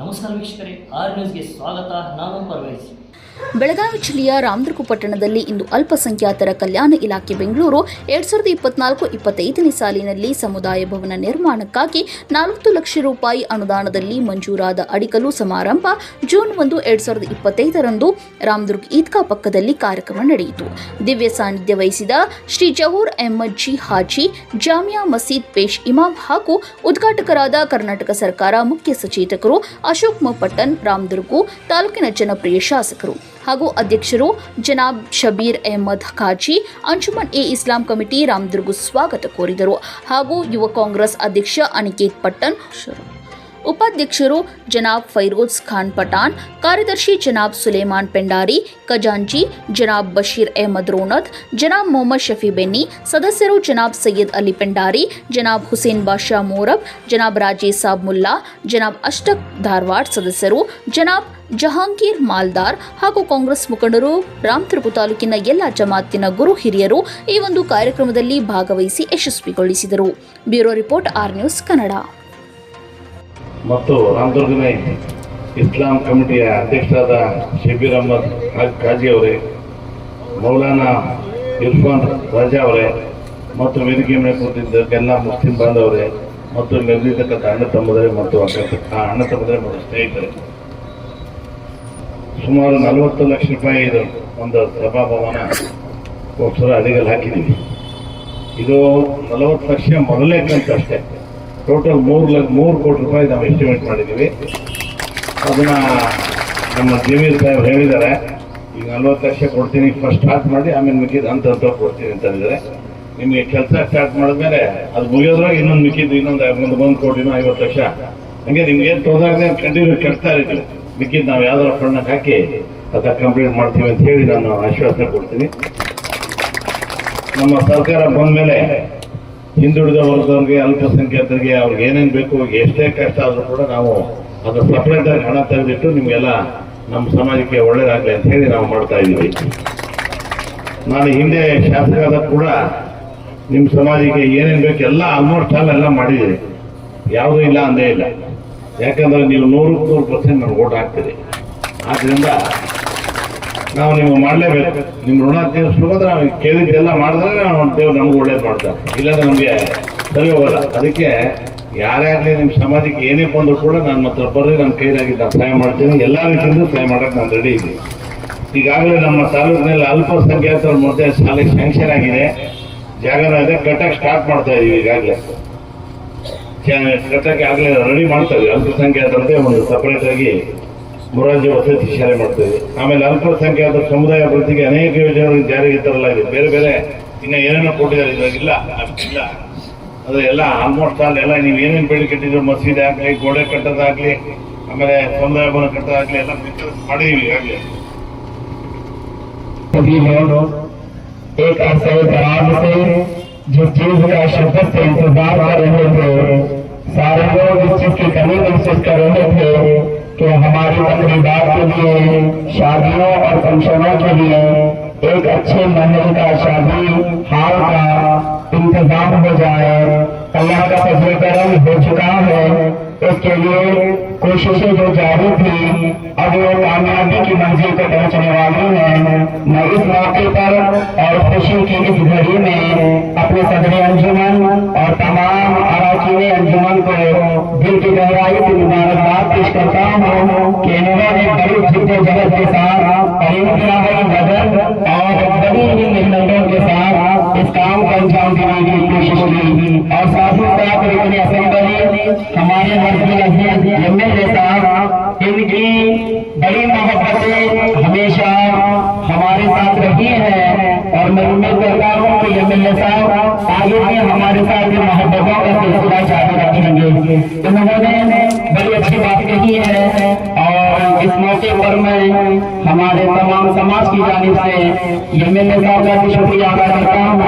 ನಮಸ್ಕಾರ ವೀಕ್ಷಕರೇ, ಆರ್ ನ್ಯೂಸ್ಗೆ ಸ್ವಾಗತ, ನಾನು ಪರ್ವೇಜ್. ಬೆಳಗಾವಿ ಜಿಲ್ಲೆಯ ರಾಮದುರ್ಗ ಪಟ್ಟಣದಲ್ಲಿ ಇಂದು ಅಲ್ಪಸಂಖ್ಯಾತರ ಕಲ್ಯಾಣ ಇಲಾಖೆ ಬೆಂಗಳೂರು ಎರಡ್ ಸಾವಿರದ ಇಪ್ಪತ್ನಾಲ್ಕು ಇಪ್ಪತ್ತೈದನೇ ಸಾಲಿನಲ್ಲಿ ಸಮುದಾಯ ಭವನ ನಿರ್ಮಾಣಕ್ಕಾಗಿ ನಲವತ್ತು ಲಕ್ಷ ರೂಪಾಯಿ ಅನುದಾನದಲ್ಲಿ ಮಂಜೂರಾದ ಅಡಿಕಲು ಸಮಾರಂಭ ಜೂನ್ ಒಂದು ಎರಡ್ ಸಾವಿರದ ಇಪ್ಪತ್ತೈದರಂದು ರಾಮದುರ್ಗ್ ಈದ್ಗಾ ಪಕ್ಕದಲ್ಲಿ ಕಾರ್ಯಕ್ರಮ ನಡೆಯಿತು. ದಿವ್ಯ ಸಾನ್ನಿಧ್ಯ ವಹಿಸಿದ ಶ್ರೀ ಜಹೂರ್ ಅಹ್ಮದ್ ಜಿ ಹಾಜಿ, ಜಾಮಿಯಾ ಮಸೀದ್ ಪೇಶ್ ಇಮಾಮ್ ಹಾಗೂ ಉದ್ಘಾಟಕರಾದ ಕರ್ನಾಟಕ ಸರ್ಕಾರ ಮುಖ್ಯ ಸಚೇತಕರು ಅಶೋಕ್ ಮಪಟ್ಟನ್ ರಾಮದುರ್ಗು ತಾಲೂಕಿನ ಜನಪ್ರಿಯ ಶಾಸಕರು. ಹಾಗೂ ಅಧ್ಯಕ್ಷರು ಜನಾಬ್ ಶಬೀರ್ ಅಹಮದ್ ಖಾಜಿ, ಅಂಜುಮನ್ ಎ. ಇಸ್ಲಾಂ ಕಮಿಟಿ ರಾಮದುರ್ಗು ಸ್ವಾಗತ ಕೋರಿದರು. ಹಾಗೂ ಯುವ ಕಾಂಗ್ರೆಸ್ ಅಧ್ಯಕ್ಷ ಅನಿಕೇತ್ ಪಟ್ಟಣ್ ಉಪಾಧ್ಯಕ್ಷರು ಜನಾಬ್ ಫೈರೋಜ್ ಖಾನ್ ಪಠಾಣ್, ಕಾರ್ಯದರ್ಶಿ ಜನಾಬ್ ಸುಲೇಮಾನ್ ಪೆಂಡಾರಿ, ಖಜಾಂಚಿ ಜನಾಬ್ ಬಶೀರ್ ಅಹಮದ್ ರೋನತ್ ಜನಾಬ್ ಮೊಹಮ್ಮದ್ ಶಫಿ ಬೆನ್ನಿ, ಸದಸ್ಯರು ಜನಾಬ್ ಸೈಯದ್ ಅಲಿ ಪೆಂಡಾರಿ, ಜನಾಬ್ ಹುಸೇನ್ ಬಾಷಾ ಮೋರಬ್, ಜನಾಬ್ ರಾಜೇ ಸಾಬ್ ಮುಲ್ಲಾ, ಜನಾಬ್ ಅಷ್ಟಕ್ ಧಾರವಾಡ್ ಸದಸ್ಯರು, ಜನಾಬ್ ಜಹಾಂಗೀರ್ ಮಾಲ್ದಾರ್ ಹಾಗೂ ಕಾಂಗ್ರೆಸ್ ಮುಖಂಡರು ರಾಮತಿರುಪು ತಾಲೂಕಿನ ಎಲ್ಲ ಜಮಾತಿನ ಗುರು ಹಿರಿಯರು ಈ ಒಂದು ಕಾರ್ಯಕ್ರಮದಲ್ಲಿ ಭಾಗವಹಿಸಿ ಯಶಸ್ವಿಗೊಳಿಸಿದರು. Bureau report R news Kannada. ಮತ್ತು ರಾಮದುರ್ಗನ ಇಸ್ಲಾಂ ಕಮಿಟಿಯ ಅಧ್ಯಕ್ಷರಾದ ಶಬೀರ್ ಅಹಮದ್ ಖಾಜಿ ಅವರೇ, ಮೌಲಾನಾ ಇರ್ಫಾನ್ ರಾಜಾ ಅವರೇ, ಮತ್ತು ವೇದಿಕೆ ಮೇಲೆ ಕೂತಿದ್ದ ಎಲ್ಲ ಮುಸ್ಲಿಂ ಬಾಂಧವರೇ ಮತ್ತು ನೆರೆದಿರ್ತಕ್ಕಂಥ ಅಣ್ಣ ತಮ್ಮದರೆ ಮತ್ತು ಆ ಅಣ್ಣ ತಮ್ಮದರೆ ಮತ್ತು ಸ್ನೇಹಿತರೆ. ಸುಮಾರು ನಲವತ್ತು ಲಕ್ಷ ರೂಪಾಯಿ ಇದು ಒಂದು ಸಭಾಭವನ ಗೋಸ್ಕರ ಅಡಿಗಲ್ಲಿ ಹಾಕಿದ್ದೀವಿ. ಇದು ನಲವತ್ತು ಲಕ್ಷ ಮೊದಲೇ ಕಂತು ಅಷ್ಟೇ. ಟೋಟಲ್ ಮೂರು ಲಕ್ಷ ಮೂರು ಕೋಟಿ ರೂಪಾಯಿ ನಾವು ಎಸ್ಟಿಮೇಟ್ ಮಾಡಿದ್ದೀವಿ. ಅದನ್ನು ನಮ್ಮ ಜಮೀರ್ ಸಾಹೇಬ್ ಹೇಳಿದ್ದಾರೆ. ಈಗ ನಲ್ವತ್ತು ಲಕ್ಷ ಕೊಡ್ತೀನಿ ಫಸ್ಟ್ ಸ್ಟಾರ್ಟ್ ಮಾಡಿ, ಆಮೇಲೆ ಮಿಕ್ಕಿದ ಅಂತ ಹಂತ ಕೊಡ್ತೀನಿ ಅಂತ ಹೇಳಿದ್ದಾರೆ. ನಿಮಗೆ ಕೆಲಸ ಸ್ಟಾರ್ಟ್ ಮಾಡಿದ್ಮೇಲೆ ಅದು ಮುಗಿಯೋದ್ರಾಗ ಇನ್ನೊಂದು ಮಿಕ್ಕಿದ್ದು, ಇನ್ನೊಂದು ಒಂದು ಒಂದು ಕೋಟಿನೋ ಐವತ್ತು ಲಕ್ಷ. ಹಂಗೆ ನಿಮ್ಗೆ ಏನು ತೋದಾಗದೆ ಕಂಟಿನ್ಯೂ ಕೆಲಸ ಇರ್ತೀವಿ ಮಿಕ್ಕಿದ್ದು ನಾವು ಯಾವ್ದಾರ ಫಂಡಕ್ಕೆ ಹಾಕಿ ಅದನ್ನ ಕಂಪ್ಲೀಟ್ ಮಾಡ್ತೀವಿ ಅಂತ ಹೇಳಿ ನಾನು ಆಶ್ವಾಸನೆ ಕೊಡ್ತೀನಿ. ನಮ್ಮ ಸರ್ಕಾರ ಬಂದ ಮೇಲೆ ಹಿಂದುಳಿದ ವರ್ಗದವ್ರಿಗೆ, ಅಲ್ಪಸಂಖ್ಯಾತರಿಗೆ ಅವ್ರಿಗೆ ಏನೇನು ಬೇಕು, ಎಷ್ಟೇ ಕಷ್ಟ ಆದರೂ ಕೂಡ ನಾವು ಅದು ಸಪ್ರೇಟ್ ಆಗಿ ಹಣ ತೆಗೆದಿಟ್ಟು ನಿಮಗೆಲ್ಲ ನಮ್ಮ ಸಮಾಜಕ್ಕೆ ಒಳ್ಳೇದಾಗಲಿ ಅಂತ ಹೇಳಿ ನಾವು ಮಾಡ್ತಾ ಇದ್ದೀವಿ. ನಾನು ಹಿಂದೆ ಶಾಸಕರಾದ ಕೂಡ ನಿಮ್ಮ ಸಮಾಜಕ್ಕೆ ಏನೇನು ಬೇಕು ಎಲ್ಲ ಆಲ್ಮೋಸ್ಟ್ ಆಲ್ ಎಲ್ಲ ಮಾಡಿದ್ದೀರಿ. ಯಾವುದೂ ಇಲ್ಲ ಅಂದೇ ಇಲ್ಲ. ಯಾಕಂದ್ರೆ ನೀವು ನೂರಕ್ಕೆ ನೂರು ಪರ್ಸೆಂಟ್ ನಾನು ಓಟ್ ಹಾಕ್ತೀರಿ. ಆದ್ರಿಂದ ನಾವು ನಿಮ್ಗೆ ಮಾಡಲೇಬೇಕು. ನಿಮ್ಮ ಋಣ ತೀರಿಸ್ಬೇಕಂದ್ರೆ ನಾವು ಕೇಳಿದ್ದೆಲ್ಲ ಮಾಡಿದ್ರೆ ನಾವು ದೇವ್ರು ನಮ್ಗೆ ಒಳ್ಳೇದು ಮಾಡ್ತಾರೆ. ಇಲ್ಲಾಂದ್ರೆ ನಮಗೆ ಸರಿ ಹೋಗಲ್ಲ. ಅದಕ್ಕೆ ಯಾರೇ ಆಗಲಿ ನಿಮ್ಮ ಸಮಾಜಕ್ಕೆ ಏನೇ ಬಂದರೂ ಕೂಡ ನಾನು ಮತ್ತೆ ಬರ್ರಿ ನನ್ನ ಕೈಲಾಗಿದ್ದ ಸಹಾಯ ಮಾಡ್ತೀನಿ. ಎಲ್ಲ ರೀತಿಯಿಂದ ಸಹಾಯ ಮಾಡೋಕೆ ನಾನು ರೆಡಿ ಇದ್ದೀನಿ. ಈಗಾಗಲೇ ನಮ್ಮ ತಾಲೂಕಿನಲ್ಲಿ ಅಲ್ಪಸಂಖ್ಯಾತರ ಮಧ್ಯೆ ಶಾಲೆ ಸ್ಯಾಂಕ್ಷನ್ ಆಗಿದೆ. ಜಾಗನ ಇದೆ ಕಟ್ಟಕ್ಕೆ ಸ್ಟಾರ್ಟ್ ಮಾಡ್ತಾ ಇದೀವಿ ಈಗಾಗಲೇ. ಕಟ್ಟಕ್ಕೆ ಆಗಲೇ ರೆಡಿ ಮಾಡ್ತಾ ಇದೀವಿ. ಅಲ್ಪಸಂಖ್ಯಾತರದೇ ಒಂದು ಸಪ್ರೇಟಾಗಿ ಮೊರಾರ್ಜಿ ವಸತಿ ಶಾಲೆ ಮಾಡ್ತೇವೆ ಆಮೇಲೆ ಅಲ್ಪಸಂಖ್ಯಾತ ಸಮುದಾಯ ಅಭಿವೃದ್ಧಿಗೆ ಅನೇಕ ಯೋಜನೆಗಳು ಜಾರಿಗೆ ತರಲಾಗಿದೆ ಬೇರೆ ಬೇರೆ ಇನ್ನ ಏನೇನೋ ಕೊಟ್ಟಿದ್ದಾರೆ ಇದ್ರಾಗಿಲ್ಲ ಅಷ್ಟಿಲ್ಲ ಅದು ಎಲ್ಲ ಆಲ್ಮೋಸ್ಟ್ ಆಲ್ ಎಲ್ಲ ನೀವು ಏನೇನು ಬೇಡಿಕೆ ಇಟ್ಟಿದ್ರು ಮಸೀದಿ ಆಗಲಿ ಗೋಡೆ ಕಟ್ಟೋದಾಗ್ಲಿ ಆಮೇಲೆ ಸಮುದಾಯ ಭವನ ಕಟ್ಟೋದಾಗ್ಲಿ ಎಲ್ಲ ಮಾಡಿದೀವಿ ಈಗಾಗಲೇ भी है एक अरसे दराज से जिस चीज का शिद्दत से इंतजार कर रहे थे सारे लोग इस चीज की कमी महसूस कर रहे थे کہ ہماری تقریبات کے لیے شادیوں اور فنکشنوں کے لیے ایک اچھے منزل کا شادی ہال کا انتظام ہو جائے۔ اللہ کا فضل کرم ہو چکا ہے۔ اس کے لیے کوششیں جو جاری تھی آگے کامیابی کی منزل کو پہنچنے والی ہیں۔ میں اس موقع پر اور خوشی کی اس گھڑی میں اپنے صدر انجمن اور تمام اراکین انجمن کو دل کی گہرائی سے مبارکباد پیش کرتا ہوں کہ انہوں نے بڑی جد جہد کے ساتھ اور انتہائی مدد اور بڑی ہی محنتوں کے ساتھ اس کام کو انجام دینے کی کوشش کی۔ اور ساتھ ہی ساتھ رکن اسمبلی، ہمارے مرضی احمد ایم ایل اے صاحب، ان کی میں امید کرتا ہوں کہ یہ ملنے صاحب آگے بھی ہمارے ساتھ یہ محبتوں کا سلسلہ جاری رکھیں گے انہوں نے بڑی اچھی بات کہی ہے اور اس موقع پر میں ہمارے تمام سماج کی جانب سے یہ ملنے صاحب کا شکریہ ادا کرتا ہوں